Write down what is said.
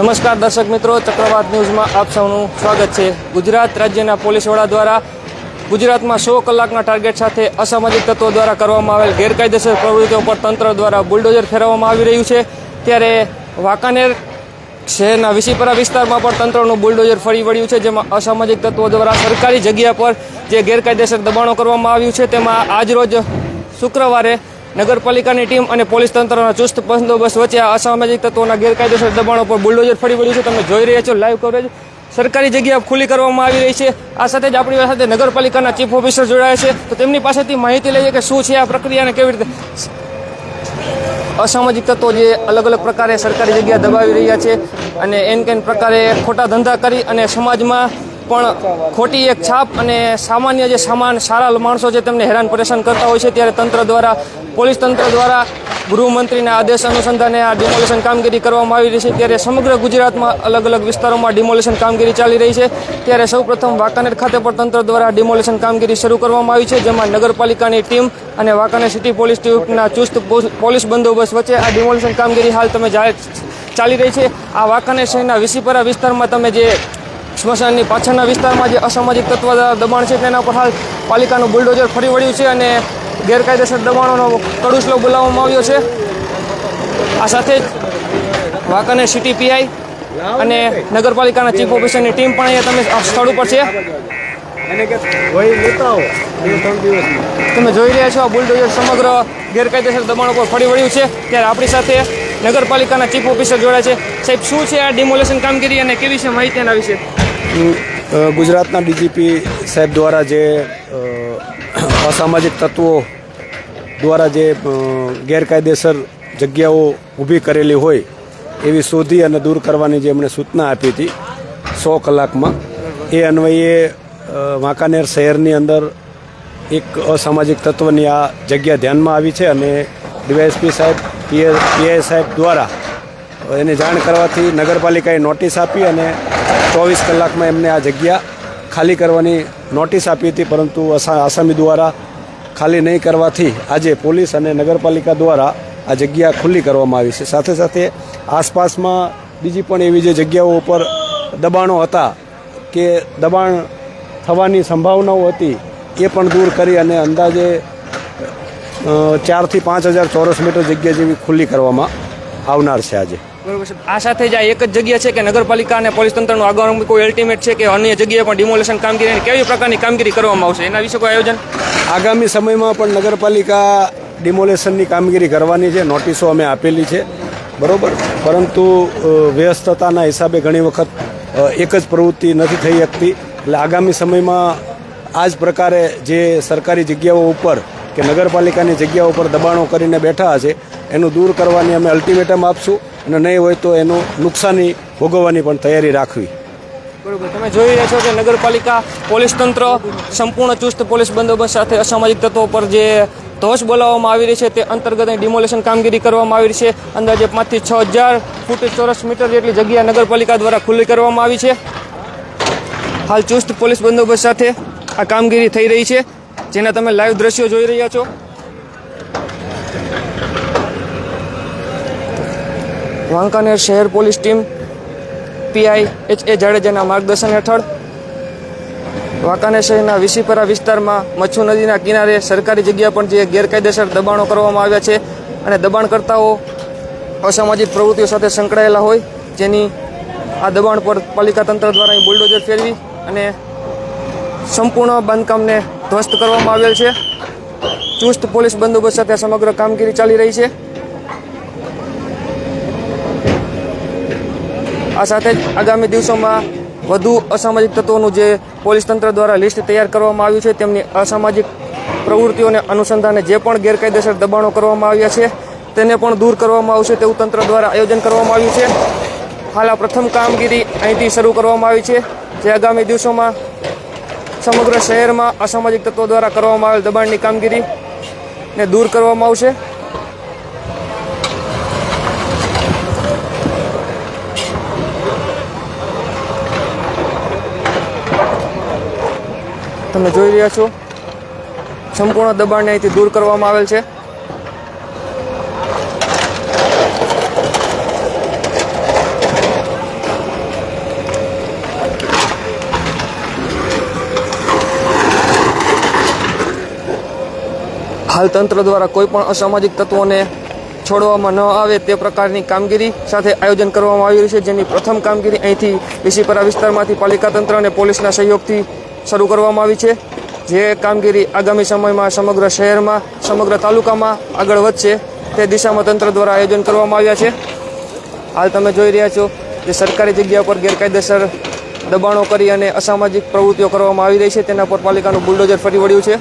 નમસ્કાર દર્શક મિત્રો, ચક્રવાત ન્યૂઝમાં આપ સૌનું સ્વાગત છે. ગુજરાત રાજ્યના પોલીસ વડા દ્વારા ગુજરાતમાં સો કલાકના ટાર્ગેટ સાથે અસામાજિક તત્વો દ્વારા કરવામાં આવેલ ગેરકાયદેસર પ્રવૃત્તિઓ પર તંત્ર દ્વારા બુલડોઝર ફેરવવામાં આવી રહ્યું છે. ત્યારે વાંકાનેર શહેરના વિસીપરા વિસ્તારમાં પણ તંત્રનું બુલડોઝર ફરી વળ્યું છે, જેમાં અસામાજિક તત્વો દ્વારા સરકારી જગ્યા પર જે ગેરકાયદેસર દબાણો કરવામાં આવ્યું છે, તેમાં આજરોજ શુક્રવારે નગરપાલિકાની ટીમ અને પોલીસ તંત્રના ચુસ્ત બંદોબસ્ત વચ્ચે આ અસામાજિક તત્વોના ગેરકાયદેસર દબાણો પર બુલડોઝર ફરી વળ્યું છે. તમે જોઈ રહ્યા છો લાઈવ કવરેજ સરકારી જગ્યા ખુલ્લી કરવામાં આવી રહી છે. આ સાથે જ આપણી સાથે નગરપાલિકાના ચીફ ઓફિસર જોડાયા છે. તો તેમની પાસેથી માહિતી લઈએ કે શું છે આ પ્રક્રિયાને કેવી રીતે અસામાજિક તત્વો જે અલગ અલગ પ્રકારે સરકારી જગ્યા દબાવી રહ્યા છે અને એન કેન પ્રકારે ખોટા ધંધા કરી અને સમાજમાં પણ ખોટી એક છાપ અને સામાન્ય જે સામાન સારા માણસો છે તેમને હેરાન પરેશાન કરતા હોય છે, ત્યારે તંત્ર દ્વારા, પોલીસ તંત્ર દ્વારા ગૃહમંત્રીના આદેશ અનુસંધાને આ ડિમોલેશન કામગીરી કરવામાં આવી રહી છે. ત્યારે સમગ્ર ગુજરાતમાં અલગ અલગ વિસ્તારોમાં ડિમોલેશન કામગીરી ચાલી રહી છે. ત્યારે સૌપ્રથમ વાંકાનેર ખાતે પણ તંત્ર દ્વારા ડિમોલેશન કામગીરી શરૂ કરવામાં આવી છે, જેમાં નગરપાલિકાની ટીમ અને વાંકાનેર સિટી પોલીસ ટીમના ચુસ્ત પોલીસ બંદોબસ્ત વચ્ચે આ ડિમોલેશન કામગીરી હાલ તમે જાહેર ચાલી રહી છે. આ વાંકાનેર શહેરના વિસીપરા વિસ્તારમાં તમે જે સ્મશાનની પાછળના વિસ્તારમાં જે અસામાજિક તત્વ દબાણ છે તેના પર હાલ પાલિકાનું બુલડોઝર ફરી વળ્યું છે અને ગેરકાયદેસર દબાણોનો કડુસલો બોલાવવામાં આવ્યો છે. આ સાથે જ વાંકાનેર સિટી પીઆઈ અને નગરપાલિકાના ચીફ ઓફિસરની ટીમ પણ અહીંયા તમે સ્થળ ઉપર છે. તમે જોઈ રહ્યા છો આ બુલડોઝર સમગ્ર ગેરકાયદેસર દબાણો પર ફરી વળ્યું છે. ત્યારે આપણી સાથે નગરપાલિકાના ચીફ ઓફિસર જોડાયા છે. સાહેબ શું છે આ ડિમોલેશન કામગીરી અને કેવી છે માહિતી એના વિશે? ગુજરાતના ડીજીપી સાહેબ દ્વારા જે અસામાજિક તત્વો દ્વારા જે ગેરકાયદેસર જગ્યાઓ ઊભી કરેલી હોય એવી શોધી અને દૂર કરવાની જે એમણે સૂચના આપી હતી સો કલાકમાં, એ અન્વયે વાંકાનેર શહેરની અંદર એક અસામાજિક તત્વની આ જગ્યા ધ્યાનમાં આવી છે અને ડીવાયએસપી સાહેબ, પીએ, પીઆઈ સાહેબ દ્વારા એને જાણ કરવાથી નગરપાલિકાએ નોટિસ આપી અને ચોવીસ કલાકમાં એમને આ જગ્યા ખાલી કરવાની નોટિસ આપી હતી, પરંતુ આસામી દ્વારા ખાલી નહીં કરવાથી આજે પોલીસ અને નગરપાલિકા દ્વારા આ જગ્યા ખુલ્લી કરવામાં આવી છે. સાથે સાથે આસપાસમાં બીજી પણ એવી જે જગ્યાઓ ઉપર દબાણો હતા કે દબાણ થવાની સંભાવનાઓ હતી એ પણ દૂર કરી અને અંદાજે ચારથી પાંચ હજાર ચોરસ મીટર જગ્યા જેવી ખુલ્લી કરવામાં આવનાર છે આજે. બરોબર છે. આ સાથે જ આ એક જ જગ્યા છે કે નગરપાલિકા અને પોલીસ તંત્રનું આગળ કોઈ અલ્ટિમેટ છે કે અન્ય જગ્યાએ પણ ડિમોલેશન કામગીરી કેવી પ્રકારની કામગીરી કરવામાં આવશે? એના વિશે કોઈ આયોજન? આગામી સમયમાં પણ નગરપાલિકા ડિમોલેશનની કામગીરી કરવાની છે નોટિસો અમે આપેલી છે. બરોબર? પરંતુ વ્યસ્તતાના હિસાબે ઘણી વખત એક જ પ્રવૃત્તિ નથી થઈ શકતી. એટલે આગામી સમયમાં આ જ પ્રકારે જે સરકારી જગ્યાઓ ઉપર કે નગરપાલિકાની જગ્યાઓ ઉપર દબાણો કરીને બેઠા છે, એનું દૂર કરવાની અમે અલ્ટિમેટમ આપશું. અને નહીં હોય તો એનું નુકસાની ભોગવવાની પણ તૈયારી રાખવી. બરોબર. તમે જોઈ રહ્યા છો કે નગરપાલિકા, પોલીસ તંત્ર, સંપૂર્ણ ચુસ્ત પોલીસ બંદોબસ્ત સાથે અસામાજિક તત્વો પર જે ધોષ બોલાવવામાં આવી રહી છે, તે અંતર્ગત ડિમોલેશન કામગીરી કરવામાં આવી રહી છે. અંદાજે પાંચથી છ હજાર ફૂટ ચોરસ મીટર જેટલી જગ્યા નગરપાલિકા દ્વારા ખુલ્લી કરવામાં આવી છે. હાલ ચુસ્ત પોલીસ બંદોબસ્ત સાથે આ કામગીરી થઈ રહી છે. જેના તમે લાઈવ દ્રશ્યો જોઈ રહ્યા છો. વાંકાનેર શહેર police team, PI, H A જાડેજાના માર્ગદર્શન હેઠળ વાંકાનેર શહેરના વિસીપરા વિસ્તારમાં મચ્છુ નદીના કિનારે સરકારી જગ્યા પર જે ગેરકાયદેસર દબાણો કરવામાં આવ્યા છે અને દબાણકર્તાઓ અસામાજિક પ્રવૃત્તિઓ સાથે સંકળાયેલા હોય, જેની આ દબાણ પર પાલિકા તંત્ર દ્વારા બુલડોઝર ફેરવી અને સંપૂર્ણ બાંધકામને ધ્વસ્ત કરવામાં આવેલ છે. ચુસ્ત પોલીસ બંદોબસ્ત સાથે સમગ્ર કામગીરી ચાલી રહી છે. આ સાથે જ આગામી દિવસોમાં વધુ અસામાજિક તત્વોનું જે પોલીસ તંત્ર દ્વારા લિસ્ટ તૈયાર કરવામાં આવ્યું છે, તેમની અસામાજિક પ્રવૃત્તિઓને અનુસંધાને જે પણ ગેરકાયદેસર દબાણો કરવામાં આવ્યા છે, તેને પણ દૂર કરવામાં આવશે તેવું તંત્ર દ્વારા આયોજન કરવામાં આવ્યું છે. હાલ આ પ્રથમ કામગીરી અહીંથી શરૂ કરવામાં આવી છે, જે આગામી દિવસોમાં સમગ્ર શહેરમાં અસામાજિક તત્વો દ્વારા કરવામાં આવેલ દબાણની કામગીરી ને દૂર કરવામાં આવશે. તમે જોઈ રહ્યા છો. સંપૂર્ણ દબાણને અહીંથી દૂર કરવામાં આવેલ છે. હાલ તંત્ર દ્વારા કોઈ પણ અસામાજિક તત્વોને છોડવામાં ન આવે તે પ્રકારની કામગીરી સાથે આયોજન કરવામાં આવી રહ્યું છે. જેની પ્રથમ કામગીરી અહીંથી વિશીપરા વિસ્તારમાંથી પાલિકા તંત્ર અને પોલીસના સહયોગથી શરૂ કરવામાં આવી છે, જે કામગીરી આગામી સમયમાં સમગ્ર શહેરમાં, સમગ્ર તાલુકામાં આગળ વધશે, તે દિશામાં તંત્ર દ્વારા આયોજન કરવામાં આવ્યા છે. હાલ તમે જોઈ રહ્યા છો જે સરકારી જગ્યા પર ગેરકાયદેસર દબાણો કરી અને અસામાજિક પ્રવૃત્તિઓ કરવામાં આવી રહી છે, તેના પર પાલિકાનું બુલડોઝર ફરી વળ્યું છે.